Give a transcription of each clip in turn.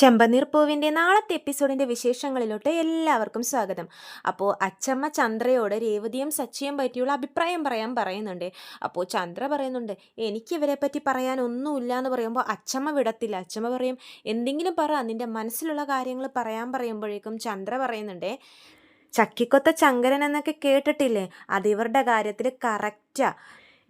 ചെമ്പനീർ പൂവിന്റെ നാളത്തെ എപ്പിസോഡിന്റെ വിശേഷങ്ങളിലോട്ട് എല്ലാവർക്കും സ്വാഗതം. അപ്പോൾ അച്ചമ്മ ചന്ദ്രയോട് രേവതിയും സച്ചിയും പറ്റിയുള്ള അഭിപ്രായം പറയാൻ പറയുന്നുണ്ട്. അപ്പോൾ ചന്ദ്ര പറയുന്നുണ്ട് എനിക്ക് ഇവരെ പറ്റി പറയാൻ ഒന്നുമില്ല എന്ന് പറയുമ്പോൾ അച്ചമ്മ വിടത്തില്ല. അച്ചമ്മ പറയും എന്തെങ്കിലും പറ നിന്റെ മനസ്സിലുള്ള കാര്യങ്ങൾ പറയാൻ പറയുമ്പോഴേക്കും ചന്ദ്ര പറയുന്നുണ്ട് ചക്കിക്കൊത്ത ചങ്കരൻ എന്നൊക്കെ കേട്ടിട്ടില്ലേ? അത് ഇവരുടെ കാര്യത്തിൽ കറക്റ്റാ.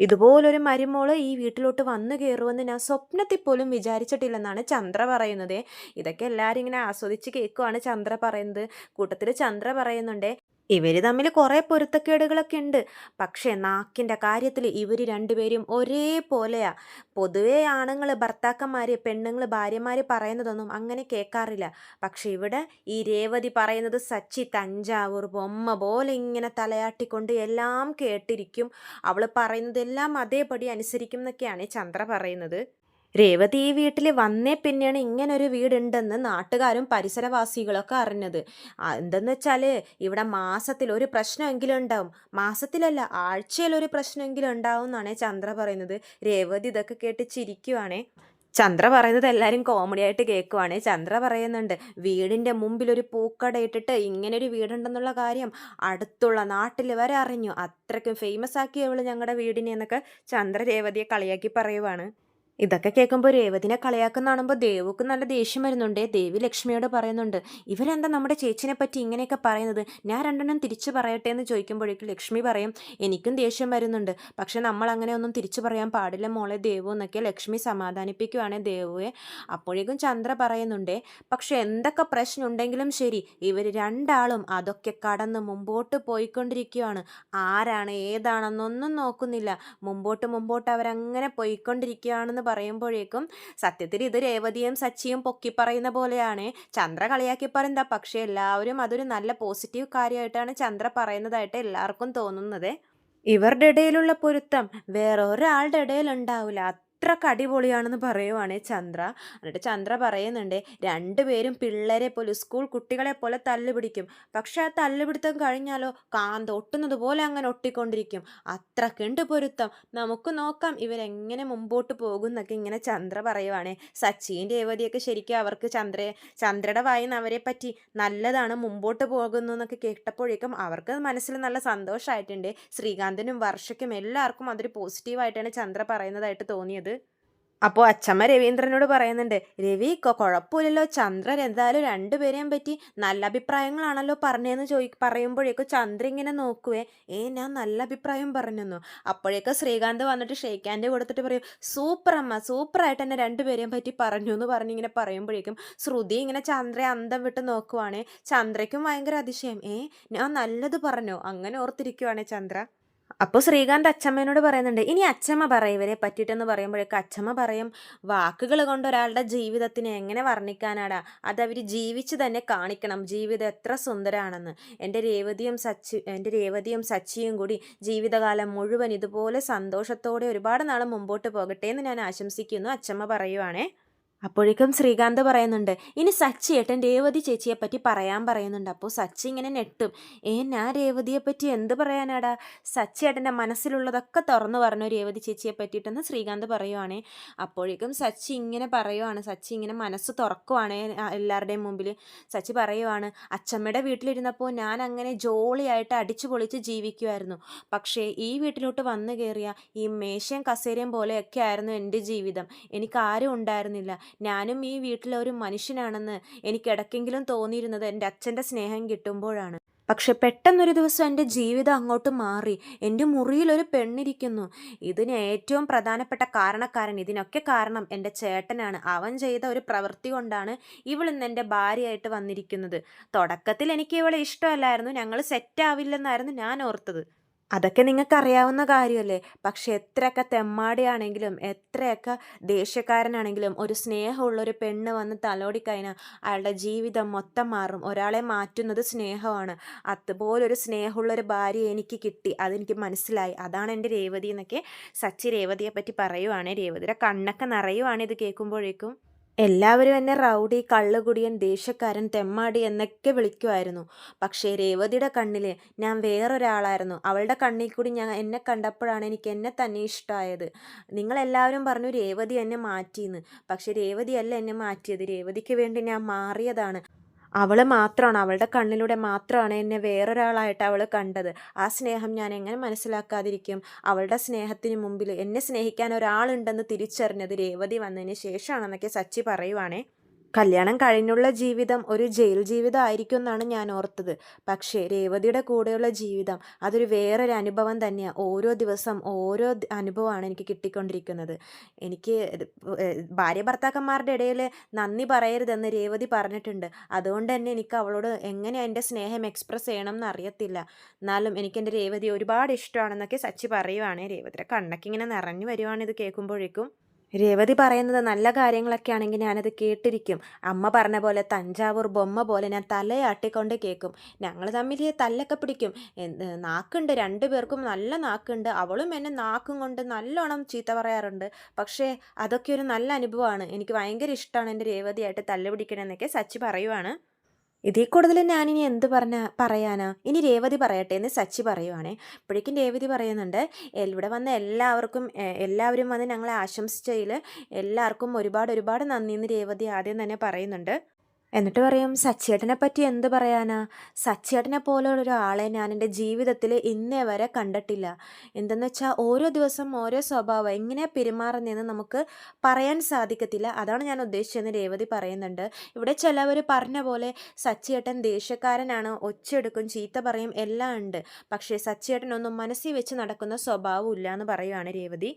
ഇതുപോലൊരു മരുമോൾ ഈ വീട്ടിലോട്ട് വന്നു കയറുമെന്ന് ഞാൻ സ്വപ്നത്തിൽ പോലും വിചാരിച്ചിട്ടില്ലെന്നാണ് ചന്ദ്ര പറയുന്നത്. ഇതൊക്കെ എല്ലാവരും ഇങ്ങനെ ആസ്വദിച്ച് കേൾക്കുവാണ് ചന്ദ്ര പറയുന്നത്. കൂട്ടത്തിൽ ചന്ദ്ര പറയുന്നുണ്ട് ഇവർ തമ്മിൽ കുറേ പൊരുത്തക്കേടുകളൊക്കെ ഉണ്ട് പക്ഷേ നാക്കിന്റെ കാര്യത്തിൽ ഇവർ രണ്ടുപേരും ഒരേപോലെയാ പൊതുവേ ആണുങ്ങൾ ഭർത്താക്കന്മാർ പെണ്ണുങ്ങൾ ഭാര്യമാർ പറയുന്നതൊന്നും അങ്ങനെ കേൾക്കാറില്ല പക്ഷെ ഇവിടെ ഈ രേവതി പറയുന്നത് സച്ചി തഞ്ചാവൂർ ബൊമ്മ പോലെ ഇങ്ങനെ തലയാട്ടിക്കൊണ്ട് എല്ലാം കേട്ടിരിക്കും. അവൾ പറയുന്നതെല്ലാം അതേപടി അനുസരിക്കും എന്നൊക്കെയാണ് ചന്ദ്ര പറയുന്നത്. രേവതി ഈ വീട്ടിൽ വന്നേ പിന്നെയാണ് ഇങ്ങനൊരു വീടുണ്ടെന്ന് നാട്ടുകാരും പരിസരവാസികളൊക്കെ അറിഞ്ഞത്. എന്തെന്ന് വെച്ചാൽ ഇവിടെ മാസത്തിൽ ഒരു പ്രശ്നമെങ്കിലും ഉണ്ടാവും. മാസത്തിലല്ല ആഴ്ചയിൽ ഒരു പ്രശ്നമെങ്കിലും ഉണ്ടാവും എന്നാണ് ചന്ദ്ര പറയുന്നത്. രേവതി ഇതൊക്കെ കേട്ട് ചിരിക്കുവാണേ. ചന്ദ്ര പറയുന്നത് എല്ലാവരും കോമഡി ആയിട്ട് കേൾക്കുവാണ്. ചന്ദ്ര പറയുന്നുണ്ട് വീടിന്റെ മുമ്പിൽ ഒരു പൂക്കട ഇട്ടിട്ട് ഇങ്ങനെ ഒരു വീടുണ്ടെന്നുള്ള കാര്യം അടുത്തുള്ള നാട്ടിൽ വരെ അറിഞ്ഞു അത്രയ്ക്കും ഫേമസ് ആക്കി അവൾ ഞങ്ങളുടെ വീടിനെ എന്നൊക്കെ ചന്ദ്ര രേവതിയെ കളിയാക്കി പറയുവാണ്. ഇതൊക്കെ കേൾക്കുമ്പോൾ രേവതിനെ കളിയാക്കുന്ന കാണുമ്പോൾ ദേവുക്ക് നല്ല ദേഷ്യം വരുന്നുണ്ട്. ദേവി ലക്ഷ്മിയോട് പറയുന്നുണ്ട് ഇവരെന്താ നമ്മുടെ ചേച്ചിനെ പറ്റി ഇങ്ങനെയൊക്കെ പറയുന്നത്? ഞാൻ രണ്ടെണ്ണം തിരിച്ചു പറയട്ടെ എന്ന് ചോദിക്കുമ്പോഴേക്കും ലക്ഷ്മി പറയും എനിക്കും ദേഷ്യം വരുന്നുണ്ട്. പക്ഷെ നമ്മൾ അങ്ങനെ ഒന്നും തിരിച്ചു പറയാൻ പാടില്ല മോളെ ദേവു എന്നൊക്കെ ലക്ഷ്മി സമാധാനിപ്പിക്കുവാണ് ദേവുവെ. അപ്പോഴേക്കും ചന്ദ്ര പറയുന്നുണ്ടേ പക്ഷെ എന്തൊക്കെ പ്രശ്നമുണ്ടെങ്കിലും ശരി ഇവർ രണ്ടാളും അതൊക്കെ കടന്ന് മുമ്പോട്ട് പോയിക്കൊണ്ടിരിക്കുകയാണ് ആരാണ് ഏതാണെന്നൊന്നും നോക്കുന്നില്ല. മുമ്പോട്ട് മുമ്പോട്ട് അവരങ്ങനെ പോയിക്കൊണ്ടിരിക്കുകയാണെന്ന് പറയുമ്പോഴേക്കും സത്യത്തിൽ ഇത് രേവതിയും സച്ചിയും പൊക്കി പറയുന്ന പോലെയാണ്. ചന്ദ്ര കളിയാക്കി പറയുന്നത് പക്ഷേ എല്ലാവരും അതൊരു നല്ല പോസിറ്റീവ് കാര്യമായിട്ടാണ് ചന്ദ്ര പറയുന്നതായിട്ട് എല്ലാവർക്കും തോന്നുന്നത്. ഇവരുടെ ഇടയിലുള്ള പൊരുത്തം വേറൊരാളുടെ ഇടയിൽ ഉണ്ടാവില്ല അത്രയ്ക്ക് അടിപൊളിയാണെന്ന് പറയുവാണ് ചന്ദ്ര. എന്നിട്ട് ചന്ദ്ര പറയുന്നുണ്ട് രണ്ടുപേരും പിള്ളേരെ പോലെ സ്കൂൾ കുട്ടികളെ പോലെ തല്ലുപിടിക്കും. പക്ഷെ ആ തല്ലുപിടുത്തം കഴിഞ്ഞാലോ കാന്ത ഒട്ടുന്നത് പോലെ അങ്ങനെ ഒട്ടിക്കൊണ്ടിരിക്കും. അത്രക്കുണ്ട് പൊരുത്തം. നമുക്ക് നോക്കാം ഇവരെങ്ങനെ മുമ്പോട്ട് പോകുന്നൊക്കെ ഇങ്ങനെ ചന്ദ്ര പറയുവാണ്. സച്ചിൻ രേവതിയൊക്കെ ശരിക്കും അവർക്ക് ചന്ദ്രയെ ചന്ദ്രയുടെ വായിന്ന് അവരെ പറ്റി നല്ലതാണ് മുമ്പോട്ട് പോകുന്നു എന്നൊക്കെ കേട്ടപ്പോഴേക്കും അവർക്ക് മനസ്സിൽ നല്ല സന്തോഷമായിട്ടുണ്ട് ശ്രീകാന്തിനും വർഷയ്ക്കും എല്ലാവർക്കും അതൊരു പോസിറ്റീവായിട്ടാണ് ചന്ദ്ര പറയുന്നതായിട്ട് തോന്നിയത്. അപ്പോൾ അച്ഛമ്മ രവീന്ദ്രനോട് പറയുന്നുണ്ട് രവി കുഴപ്പമില്ലല്ലോ ചന്ദ്രൻ എന്തായാലും രണ്ടുപേരെയും പറ്റി നല്ല അഭിപ്രായങ്ങളാണല്ലോ പറഞ്ഞതെന്ന് ചോദി പറയുമ്പോഴേക്കും ചന്ദ്ര ഇങ്ങനെ നോക്കുവേ ഏ ഞാൻ നല്ല അഭിപ്രായം പറഞ്ഞെന്നു? അപ്പോഴേക്കും ശ്രീകാന്ത് വന്നിട്ട് ഷേക്ക് കൊടുത്തിട്ട് പറയും സൂപ്പർ അമ്മ സൂപ്പറായിട്ട് എന്നെ രണ്ടുപേരെയും പറ്റി പറഞ്ഞു എന്ന് പറഞ്ഞിങ്ങനെ പറയുമ്പോഴേക്കും ശ്രുതി ഇങ്ങനെ ചന്ദ്രയെ അന്തം വിട്ട് നോക്കുവാണേ ചന്ദ്രയ്ക്കും ഭയങ്കര അതിശയം ഏ ഞാൻ നല്ലത് പറഞ്ഞു? അങ്ങനെ ഓർത്തിരിക്കുവാണേ ചന്ദ്ര. അപ്പോൾ ശ്രീകാന്ത് അച്ഛമ്മേനോട് പറയുന്നുണ്ട് ഇനി അച്ഛമ്മ പറയും ഇവരെ പറ്റിയിട്ടെന്ന് പറയുമ്പോഴേക്കും അച്ഛമ്മ പറയും വാക്കുകൾ കൊണ്ട് ഒരാളുടെ ജീവിതത്തിനെ എങ്ങനെ വർണിക്കാനാടാ? അത് അവർ ജീവിച്ച് തന്നെ കാണിക്കണം ജീവിതം എത്ര സുന്ദരമാണെന്ന് എന്റെ രേവതിയും സച്ചി എന്റെ രേവതിയും സച്ചിയും കൂടി ജീവിതകാലം മുഴുവൻ ഇതുപോലെ സന്തോഷത്തോടെ ഒരുപാട് നാൾ മുമ്പോട്ട് പോകട്ടെ എന്ന് ഞാൻ ആശംസിക്കുന്നു. അച്ഛമ്മ പറയുവാണേ. അപ്പോഴേക്കും ശ്രീകാന്ത് പറയുന്നുണ്ട് ഇനി സച്ചി ഏട്ടൻ രേവതി ചേച്ചിയെ പറ്റി പറയാൻ പറയുന്നുണ്ട്. അപ്പോൾ സച്ചി ഇങ്ങനെ നെട്ടും ഏ ഞാൻ രേവതിയെ പറ്റി എന്ത് പറയാനാടാ? സച്ചി ഏട്ടന്റെ മനസ്സിലുള്ളതൊക്കെ തുറന്നു പറഞ്ഞു രേവതി ചേച്ചിയെ പറ്റിയിട്ടെന്ന് ശ്രീകാന്ത് പറയുവാണേ. അപ്പോഴേക്കും സച്ചി ഇങ്ങനെ പറയുവാണ്. സച്ചി ഇങ്ങനെ മനസ്സ് തുറക്കുവാണ് എല്ലാവരുടെയും മുമ്പിൽ സച്ചി പറയുവാണ് അച്ചമ്മയുടെ വീട്ടിലിരുന്നപ്പോൾ ഞാൻ അങ്ങനെ ജോളിയായിട്ട് അടിച്ചു പൊളിച്ച് ജീവിക്കുമായിരുന്നു പക്ഷേ ഈ വീട്ടിലോട്ട് വന്നു കയറിയ ഈ മേശയും കസേരയും പോലെയൊക്കെ ആയിരുന്നു എന്റെ ജീവിതം. എനിക്ക് ആരും ഉണ്ടായിരുന്നില്ല. ഞാനും ഈ വീട്ടിലെ ഒരു മനുഷ്യനാണെന്ന് എനിക്ക് ഇടയ്ക്കെങ്കിലും തോന്നിയിരുന്നത് എന്റെ അച്ഛന്റെ സ്നേഹം കിട്ടുമ്പോഴാണ്. പക്ഷെ പെട്ടെന്നൊരു ദിവസം എന്റെ ജീവിതം അങ്ങോട്ട് മാറി. എന്റെ മുറിയിൽ ഒരു പെണ്ണിരിക്കുന്നു. ഇതിന് ഏറ്റവും പ്രധാനപ്പെട്ട കാരണക്കാരൻ ഇതിനൊക്കെ കാരണം എന്റെ ചേട്ടനാണ്. അവൻ ചെയ്ത ഒരു പ്രവൃത്തി കൊണ്ടാണ് ഇവൾ ഇന്ന് എന്റെ ഭാര്യയായിട്ട് വന്നിരിക്കുന്നത്. തുടക്കത്തിൽ എനിക്ക് ഇവളെ ഇഷ്ടമല്ലായിരുന്നു. ഞങ്ങൾ സെറ്റാവില്ലെന്നായിരുന്നു ഞാൻ ഓർത്തത്. അതൊക്കെ നിങ്ങൾക്ക് അറിയാവുന്ന കാര്യമല്ലേ? പക്ഷെ എത്രയൊക്കെ തെമ്മാടിയാണെങ്കിലും എത്രയൊക്കെ ദേഷ്യക്കാരനാണെങ്കിലും ഒരു സ്നേഹമുള്ളൊരു പെണ്ണ് വന്ന് തലോടിക്കഴിഞ്ഞാൽ അയാളുടെ ജീവിതം മൊത്തം മാറും. ഒരാളെ മാറ്റുന്നത് സ്നേഹമാണ്. അതുപോലൊരു സ്നേഹമുള്ളൊരു ഭാര്യ എനിക്ക് കിട്ടി. അതെനിക്ക് മനസ്സിലായി. അതാണ് എന്റെ രേവതി എന്നൊക്കെ സച്ചി രേവതിയെ പറ്റി പറയുവാണ്. രേവതിയുടെ കണ്ണൊക്കെ നിറയുവാണ് ഇത് കേൾക്കുമ്പോഴേക്കും. എല്ലാവരും എന്നെ റൗഡി, കള്ളുകുടിയൻ, ദേഷ്യക്കാരൻ, തെമ്മാടി എന്നൊക്കെ വിളിക്കുമായിരുന്നു. പക്ഷേ രേവതിയുടെ കണ്ണിൽ ഞാൻ വേറൊരാളായിരുന്നു. അവളുടെ കണ്ണിൽ കൂടി ഞാൻ എന്നെ കണ്ടപ്പോഴാണ് എനിക്ക് എന്നെ തന്നെ ഇഷ്ടമായത്. നിങ്ങളെല്ലാവരും പറഞ്ഞു രേവതി എന്നെ മാറ്റിയെന്ന് പക്ഷേ രേവതിയല്ല എന്നെ മാറ്റിയത്. രേവതിക്ക് വേണ്ടി ഞാൻ മാറിയതാണ്. അവൾ മാത്രമാണ് അവളുടെ കണ്ണിലൂടെ മാത്രമാണ് എന്നെ വേറൊരാളായിട്ട് അവൾ കണ്ടത്. ആ സ്നേഹം ഞാൻ എങ്ങനെ മനസ്സിലാക്കാതിരിക്കും? അവളുടെ സ്നേഹത്തിന് മുമ്പിൽ എന്നെ സ്നേഹിക്കാൻ ഒരാളുണ്ടെന്ന് തിരിച്ചറിഞ്ഞത് രേവതി വന്നതിന് ശേഷമാണെന്നൊക്കെ സച്ചി പറയുവാണേ. കല്യാണം കഴിഞ്ഞുള്ള ജീവിതം ഒരു ജയിൽ ജീവിതം ആയിരിക്കും എന്നാണ് ഞാൻ ഓർത്തത്. പക്ഷേ രേവതിയുടെ കൂടെയുള്ള ജീവിതം അതൊരു വേറൊരു അനുഭവം തന്നെയാണ് ഓരോ ദിവസം ഓരോ അനുഭവമാണ് എനിക്ക് കിട്ടിക്കൊണ്ടിരിക്കുന്നത്. എനിക്ക് ഭാര്യ ഭർത്താക്കന്മാരുടെ ഇടയിൽ നന്ദി പറയരുതെന്ന് രേവതി പറഞ്ഞിട്ടുണ്ട്. അതുകൊണ്ട് തന്നെ എനിക്ക് അവളോട് എങ്ങനെ എന്റെ സ്നേഹം എക്സ്പ്രസ് ചെയ്യണം അറിയത്തില്ല. എന്നാലും എനിക്ക് എന്റെ രേവതി ഒരുപാട് ഇഷ്ടമാണെന്നൊക്കെ സച്ചി പറയുവാണേ. രേവതിയുടെ കണ്ണൊക്കെ ഇങ്ങനെ നിറഞ്ഞു വരുവാണ് ഇത് കേൾക്കുമ്പോഴേക്കും. രേവതി പറയുന്നത് നല്ല കാര്യങ്ങളൊക്കെ ആണെങ്കിൽ ഞാനത് കേട്ടിരിക്കും. അമ്മ പറഞ്ഞ പോലെ തഞ്ചാവൂർ ബൊമ്മ പോലെ ഞാൻ തലയാട്ടിക്കൊണ്ട് കേൾക്കും. ഞങ്ങൾ തമ്മിൽ തല്ലൊക്കെ പിടിക്കും. നാക്കുണ്ട് രണ്ടു പേർക്കും നല്ല നാക്കുണ്ട്. അവളും എന്നെ നാക്കും കൊണ്ട് നല്ലോണം ചീത്ത പറയാറുണ്ട്. പക്ഷേ അതൊക്കെ ഒരു നല്ല അനുഭവമാണ്. എനിക്ക് ഭയങ്കര ഇഷ്ടമാണ് എന്റെ രേവതിയായിട്ട് തല്ല് പിടിക്കണമെന്നൊക്കെ സച്ചി പറയുവാണ്. ഇതിൽ കൂടുതൽ ഞാനിനി എന്ത് പറഞ്ഞ പറയാനാ? ഇനി രേവതി പറയട്ടെ എന്ന് സച്ചി പറയുവാണേ. അപ്പോഴേക്കും രേവതി പറയുന്നുണ്ട്, ഇവിടെ വന്ന എല്ലാവർക്കും എല്ലാവരും വന്ന് ഞങ്ങളെ ആശംസിച്ചതിൽ എല്ലാവർക്കും ഒരുപാട് ഒരുപാട് നന്ദി എന്ന് രേവതി ആദ്യം തന്നെ പറയുന്നുണ്ട്. എന്നിട്ട് പറയും, സച്ചേട്ടനെ പറ്റി എന്ത് പറയാനാ? സച്ചിയേട്ടനെ പോലുള്ളൊരാളെ എന്റെ ജീവിതത്തിൽ ഇന്നേ വരെ കണ്ടിട്ടില്ല. എന്തെന്ന് വെച്ചാൽ ഓരോ ദിവസം ഓരോ സ്വഭാവം. എങ്ങനെ പെരുമാറുന്നതെന്ന് നമുക്ക് പറയാൻ സാധിക്കത്തില്ല. അതാണ് ഞാൻ ഉദ്ദേശിച്ചതെന്ന്" രേവതി പറയുന്നുണ്ട്. ഇവിടെ ചിലവർ പറഞ്ഞ പോലെ സച്ചിയേട്ടൻ ദേഷ്യക്കാരനാണ്, ഒച്ചെടുക്കും ചീത്ത പറയും എല്ലാം ഉണ്ട്. പക്ഷേ സച്ചിയേട്ടനൊന്നും മനസ്സിൽ വെച്ച് നടക്കുന്ന സ്വഭാവം ഇല്ലാന്ന് പറയുവാണ് രേവതി.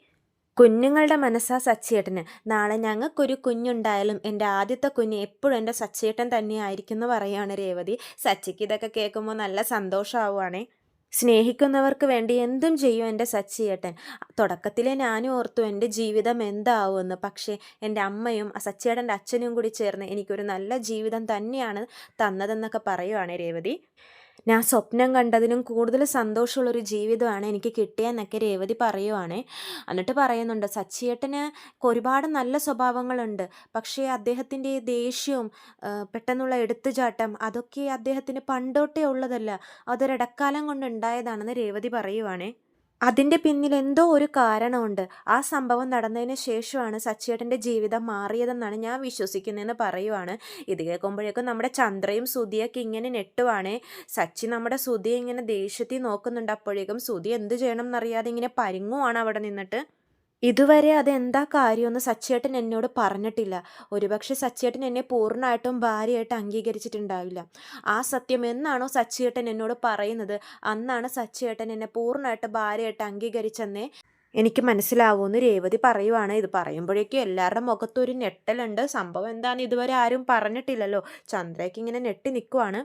കുഞ്ഞുങ്ങളുടെ മനസ്സാ സച്ചിയേട്ടന്. നാളെ ഞങ്ങൾക്കൊരു കുഞ്ഞുണ്ടായാലും എന്റെ ആദ്യത്തെ കുഞ്ഞ് എപ്പോഴും എന്റെ സച്ചിയേട്ടൻ തന്നെയായിരിക്കുമെന്ന് പറയുകയാണ് രേവതി. സച്ചിക്ക് ഇതൊക്കെ കേൾക്കുമ്പോൾ നല്ല സന്തോഷമാവുകയാണേ. സ്നേഹിക്കുന്നവർക്ക് വേണ്ടി എന്തും ചെയ്യും എന്റെ സച്ചിയേട്ടൻ. തുടക്കത്തിൽ ഞാനും ഓർത്തു എന്റെ ജീവിതം എന്താവുമെന്ന്. പക്ഷേ എന്റെ അമ്മയും ആ സച്ചിയേട്ടന്റെ അച്ഛനും കൂടി ചേർന്ന് എനിക്കൊരു നല്ല ജീവിതം തന്നെയാണ് തന്നതെന്നൊക്കെ പറയുവാണ് രേവതി. ഞാൻ സ്വപ്നം കണ്ടതിനും കൂടുതൽ സന്തോഷമുള്ളൊരു ജീവിതമാണ് എനിക്ക് കിട്ടിയെന്നൊക്കെ രേവതി പറയുവാണ് എന്നിട്ട് പറയുന്നുണ്ട്, "സച്ചിയേട്ടന് ഒരുപാട് നല്ല സ്വഭാവങ്ങളുണ്ട്. പക്ഷേ അദ്ദേഹത്തിന്റെ ദേഷ്യവും പെട്ടെന്നുള്ള എടുത്തുചാട്ടം അതൊക്കെ അദ്ദേഹത്തിന് പണ്ടോട്ടേ ഉള്ളതല്ല. അതൊരിടക്കാലം കൊണ്ട് ഉണ്ടായതാണെന്ന്" രേവതി പറയുവാണേ. അതിന്റെ പിന്നിൽ എന്തോ ഒരു കാരണമുണ്ട്. ആ സംഭവം നടന്നതിന് ശേഷമാണ് സച്ചിയേട്ടന്റെ ജീവിതം മാറിയതെന്നാണ് ഞാൻ വിശ്വസിക്കുന്നതെന്ന് പറയുവാണ്. ഇത് കേൾക്കുമ്പോഴേക്കും നമ്മുടെ ചന്ദ്രയും സുധിയൊക്കെ ഇങ്ങനെ നെട്ടുവാണേ സച്ചി നമ്മുടെ സുധിയെ ഇങ്ങനെ ദേഷ്യത്തിൽ നോക്കുന്നുണ്ട്. അപ്പോഴേക്കും സുധി എന്ത് ചെയ്യണം എന്നറിയാതെ ഇങ്ങനെ പരുങ്ങുവാണ് അവിടെ നിന്നിട്ട്. ഇതുവരെ അതെന്താ കാര്യമെന്ന് സച്ചേട്ടൻ എന്നോട് പറഞ്ഞിട്ടില്ല. ഒരുപക്ഷെ സച്ചേട്ടൻ എന്നെ പൂർണമായിട്ടും ഭാര്യയായിട്ട് അംഗീകരിച്ചിട്ടുണ്ടാവില്ല. ആ സത്യം എന്നാണോ സച്ചേട്ടൻ എന്നോട് പറയുന്നത്, അന്നാണ് സച്ചേട്ടൻ എന്നെ പൂർണമായിട്ട് ഭാര്യയായിട്ട് അംഗീകരിച്ചെന്നേ എനിക്ക് മനസ്സിലാവുമെന്ന് രേവതി പറയുവാണ്. ഇത് പറയുമ്പോഴേക്കും എല്ലാവരുടെ മുഖത്തും ഒരു ഞെട്ടലുണ്ട്. സംഭവം എന്താണെന്ന് ഇതുവരെ ആരും പറഞ്ഞിട്ടില്ലല്ലോ. ചന്ദ്രയ്ക്ക് ഇങ്ങനെ ഞെട്ടി നിൽക്കുവാണ്.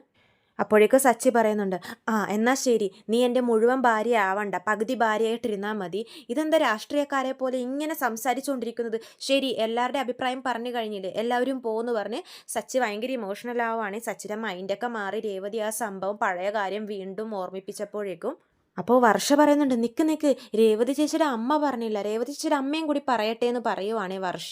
അപ്പോഴേക്കും സച്ചി പറയുന്നുണ്ട്, "ആ എന്നാൽ ശരി. നീ എന്റെ മുഴുവൻ ഭാര്യ ആവണ്ട പകുതി ഭാര്യയായിട്ടിരുന്നാൽ മതി. ഇതെന്താ രാഷ്ട്രീയക്കാരെ പോലെ ഇങ്ങനെ സംസാരിച്ചുകൊണ്ടിരിക്കുന്നത്? ശരി എല്ലാവരുടെ അഭിപ്രായം പറഞ്ഞു കഴിഞ്ഞില്ലേ? എല്ലാവരും പോന്ന്" പറഞ്ഞ് സച്ചി ഭയങ്കര ഇമോഷണൽ ആവുകയാണ്. സച്ചിയുടെ മൈൻഡൊക്കെ മാറി രേവതി ആ സംഭവം പഴയ കാര്യം വീണ്ടും ഓർമ്മിപ്പിച്ചപ്പോഴേക്കും. അപ്പോൾ വർഷ പറയുന്നുണ്ട്, "നിക്ക് നിക്ക്. രേവതി ചേച്ചിയുടെ അമ്മ പറഞ്ഞില്ല. രേവതി ചേച്ചിയുടെ അമ്മയും കൂടി പറയട്ടെ" എന്ന് പറയുവാണേ വർഷ.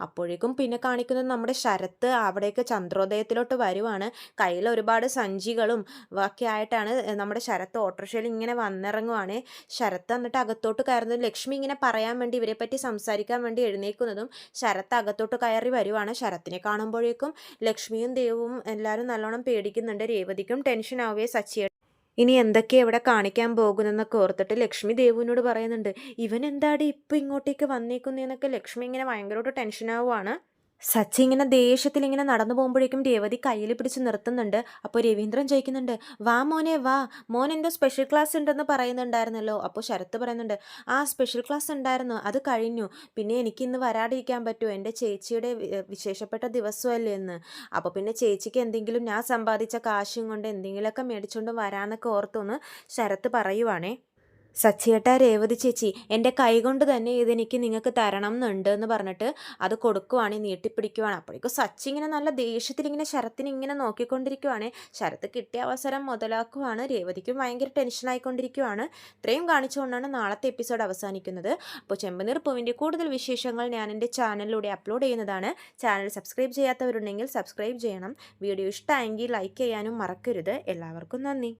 അപ്പോഴേക്കും പിന്നെ കാണിക്കുന്നത് നമ്മുടെ ശരത്ത് അവിടേക്ക് ചന്ദ്രോദയത്തിലോട്ട് വരുവാണ്. കയ്യിൽ ഒരുപാട് സഞ്ചികളും ഒക്കെ ആയിട്ടാണ് നമ്മുടെ ശരത്ത് ഓട്ടോറിക്ഷയിൽ ഇങ്ങനെ വന്നിറങ്ങുവാണേ. ശരത്ത് എന്നിട്ട് അകത്തോട്ട് കയറുന്നതും ലക്ഷ്മി ഇങ്ങനെ പറയാൻ വേണ്ടി ഇവരെ പറ്റി സംസാരിക്കാൻ വേണ്ടി എഴുന്നേക്കുന്നതും ശരത്ത് അകത്തോട്ട് കയറി വരുവാണ്. ശരത്തിനെ കാണുമ്പോഴേക്കും ലക്ഷ്മിയും ദേവും എല്ലാവരും നല്ലോണം പേടിക്കുന്നുണ്ട്. രേവതിക്കും ടെൻഷൻ ആവുകയെ സച്ചിയേട്ടൻ ഇനി എന്തൊക്കെ ഇവിടെ കാണിക്കാൻ പോകുന്നെന്നൊക്കെ ഓർത്തിട്ട് ലക്ഷ്മി ദേവുവിനോട് പറയുന്നുണ്ട്, ഇവൻ എന്താടി ഇപ്പം ഇങ്ങോട്ടേക്ക് വന്നേക്കുന്നതെന്നൊക്കെ ലക്ഷ്മി ഇങ്ങനെ ഭയങ്കരമായിട്ട് ടെൻഷനാവുകയാണ്. സച്ചി ഇങ്ങനെ ദേഷ്യത്തിൽ ഇങ്ങനെ നടന്നു പോകുമ്പോഴേക്കും രേവതി കയ്യിൽ പിടിച്ച് നിർത്തുന്നുണ്ട്. അപ്പോൾ രവീന്ദ്രൻ ചോദിക്കുന്നുണ്ട്, "വാ മോനെ വാ. മോൻ എന്തോ സ്പെഷ്യൽ ക്ലാസ് ഉണ്ടെന്ന് പറയുന്നുണ്ടായിരുന്നല്ലോ." അപ്പോൾ ശരത്ത് പറയുന്നുണ്ട്, "ആ സ്പെഷ്യൽ ക്ലാസ് ഉണ്ടായിരുന്നു. അത് കഴിഞ്ഞു. പിന്നെ എനിക്ക് ഇന്ന് വരാതിരിക്കാൻ പറ്റുമോ? എന്റെ ചേച്ചിയുടെ വിശേഷപ്പെട്ട ദിവസമല്ലേ എന്ന് അപ്പോൾ പിന്നെ ചേച്ചിക്ക് എന്തെങ്കിലും ഞാൻ സമ്പാദിച്ച കാശും കൊണ്ട് എന്തെങ്കിലുമൊക്കെ മേടിച്ചുകൊണ്ട് വരാമെന്നൊക്കെ ഓർത്തു" എന്ന് ശരത്ത് പറയുവാണേ. സച്ചിയേട്ടാ രേവതി ചേച്ചി എന്റെ കൈകൊണ്ട് തന്നെ ഇതെനിക്ക് നിങ്ങൾക്ക് തരണം എന്നുണ്ട് എന്ന് പറഞ്ഞിട്ട് അത് കൊടുക്കുവാണ് നീട്ടിപ്പിടിക്കുവാണ്. അപ്പോഴേക്കും സച്ചി ഇങ്ങനെ നല്ല ദേഷ്യത്തിൽ ഇങ്ങനെ ശരത്തിന് ഇങ്ങനെ നോക്കിക്കൊണ്ടിരിക്കുവാണ്. ശരത്ത് കിട്ടിയ അവസരം മുതലാക്കുവാണ്. രേവതിക്കും ഭയങ്കര ടെൻഷനായിക്കൊണ്ടിരിക്കുവാണ് ഇത്രയും കാണിച്ചുകൊണ്ടാണ് നാളത്തെ എപ്പിസോഡ് അവസാനിക്കുന്നത്. അപ്പോൾ ചെമ്പനീർ പൂവിന്റെ കൂടുതൽ വിശേഷങ്ങൾ ഞാൻ എന്റെ ചാനലിലൂടെ അപ്ലോഡ് ചെയ്യുന്നതാണ്. ചാനൽ സബ്സ്ക്രൈബ് ചെയ്യാത്തവരുണ്ടെങ്കിൽ സബ്സ്ക്രൈബ് ചെയ്യണം. വീഡിയോ ഇഷ്ടമായെങ്കിൽ ലൈക്ക് ചെയ്യാനും മറക്കരുത്. എല്ലാവർക്കും നന്ദി.